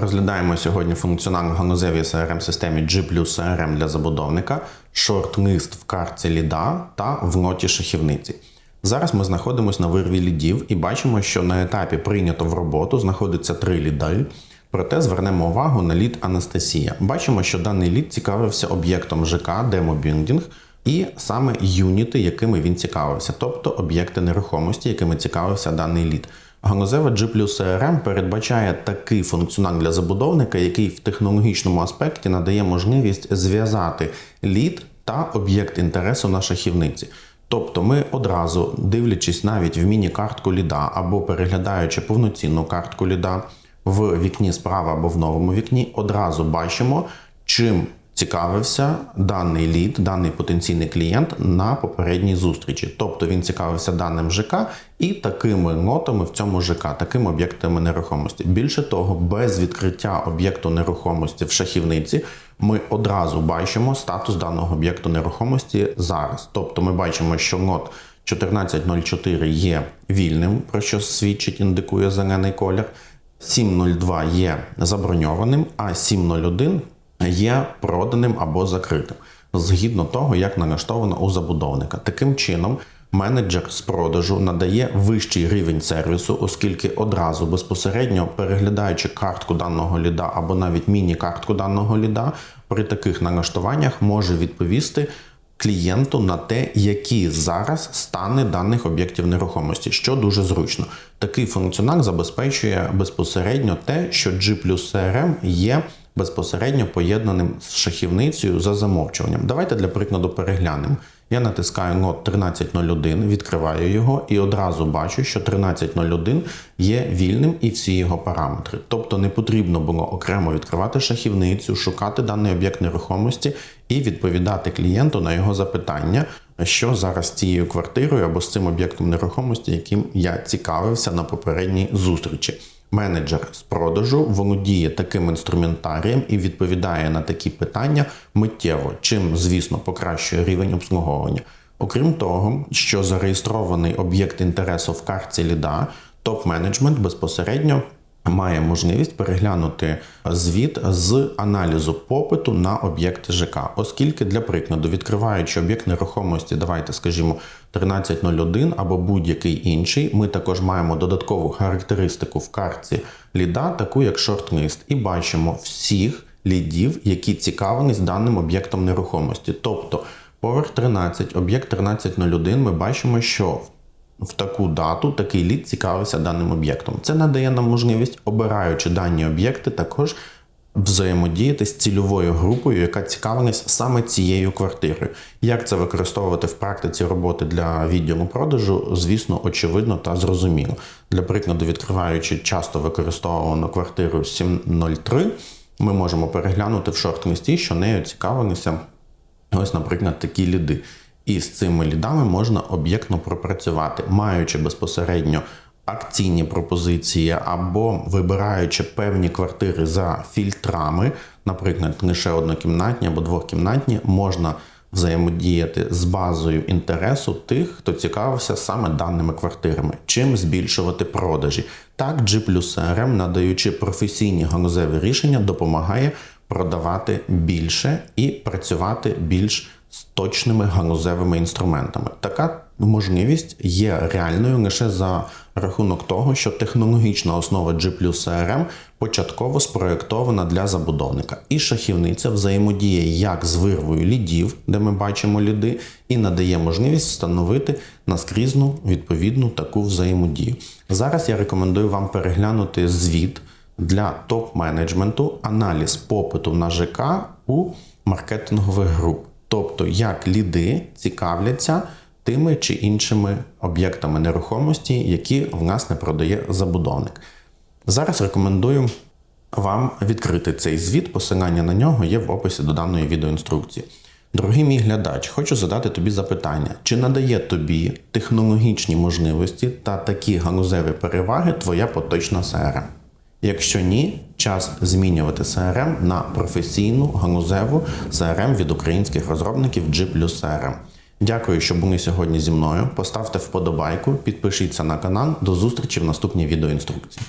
Розглядаємо сьогодні функціонал в ганузевій crm системі G CRM для забудовника, шорт-лист в картці ліда та в ноті шахівниці. Зараз ми знаходимося на вирві лідів і бачимо, що на етапі прийнято в роботу знаходиться три ліди. Проте звернемо увагу на лід Анастасія. Бачимо, що даний лід цікавився об'єктом ЖК демобілдинг і саме юніти, якими він цікавився, тобто об'єкти нерухомості, якими цікавився даний лід. Ганузева G плюс CRM передбачає такий функціонал для забудовника, який в технологічному аспекті надає можливість зв'язати лід та об'єкт інтересу на шахівниці. Тобто ми одразу, дивлячись навіть в міні-картку ліда або переглядаючи повноцінну картку ліда в вікні справа або в новому вікні, одразу бачимо, чим цікавився даний лід, даний потенційний клієнт на попередній зустрічі. Тобто він цікавився даним ЖК і такими нотами в цьому ЖК, такими об'єктами нерухомості. Більше того, без відкриття об'єкту нерухомості в шахівниці. Ми одразу бачимо статус даного об'єкту нерухомості зараз. Тобто ми бачимо, що нот 1404 є вільним, про що свідчить, індикує зелений колір. 702 є заброньованим, а 701 є проданим або закритим, згідно того, як налаштовано у забудовника. Таким чином, менеджер з продажу надає вищий рівень сервісу, оскільки одразу безпосередньо переглядаючи картку даного ліда або навіть міні-картку даного ліда, при таких налаштуваннях може відповісти. Клієнту на те, які зараз стани даних об'єктів нерухомості, що дуже зручно. Такий функціонал забезпечує безпосередньо те, що G плюс CRM є безпосередньо поєднаним з шахівницею за замовчуванням. Давайте для прикладу переглянемо. Я натискаю нот 1301, відкриваю його і одразу бачу, що 1301 є вільним і всі його параметри. Тобто не потрібно було окремо відкривати шахівницю, шукати даний об'єкт нерухомості і відповідати клієнту на його запитання, що зараз цією квартирою або з цим об'єктом нерухомості, яким я цікавився на попередній зустрічі. Менеджер з продажу володіє таким інструментарієм і відповідає на такі питання миттєво, чим, звісно, покращує рівень обслуговування. Окрім того, що зареєстрований об'єкт інтересу в картці ліда, топ-менеджмент безпосередньо має можливість переглянути звіт з аналізу попиту на об'єкт ЖК, оскільки для прикладу, відкриваючи об'єкт нерухомості, давайте скажімо, 1301 або будь-який інший, ми також маємо додаткову характеристику в картці ліда, таку як шорт-лист, і бачимо всіх лідів, які цікавились даним об'єктом нерухомості. Тобто поверх 13, об'єкт 1301, ми бачимо, що в таку дату такий лід цікавився даним об'єктом. Це надає нам можливість, обираючи дані об'єкти, також взаємодіяти з цільовою групою, яка цікавилась саме цією квартирою. Як це використовувати в практиці роботи для відділу продажу, звісно, очевидно та зрозуміло. Для прикладу, відкриваючи часто використовувану квартиру 703, ми можемо переглянути в шорт-листі, що нею цікавилися ось, наприклад, такі ліди. І з цими лідами можна об'єктно пропрацювати, маючи безпосередньо акційні пропозиції або вибираючи певні квартири за фільтрами, наприклад, лише однокімнатні або двохкімнатні, можна взаємодіяти з базою інтересу тих, хто цікавився саме даними квартирами, чим збільшувати продажі. Так, G CRM, надаючи професійні ганузеві рішення, допомагає продавати більше і працювати більш з точними ганузевими інструментами. Така можливість є реальною лише за рахунок того, що технологічна основа G CRM початково спроєктована для забудовника. І шахівниця взаємодіє як з вирвою лідів, де ми бачимо ліди, і надає можливість встановити наскрізну відповідну таку взаємодію. Зараз я рекомендую вам переглянути звіт для топ-менеджменту, аналіз попиту на ЖК у маркетингових груп. Тобто, як ліди цікавляться тими чи іншими об'єктами нерухомості, які власне продає забудовник. Зараз рекомендую вам відкрити цей звіт, посилання на нього є в описі до даної відеоінструкції. Дорогий мій глядач, хочу задати тобі запитання: чи надає тобі технологічні можливості та такі ганузеві переваги твоя поточна CRM? Якщо ні, час змінювати CRM на професійну ганузеву CRM від українських розробників G CRM. Дякую, що були сьогодні зі мною. Поставте вподобайку, підпишіться на канал. До зустрічі в наступній відеоінструкції.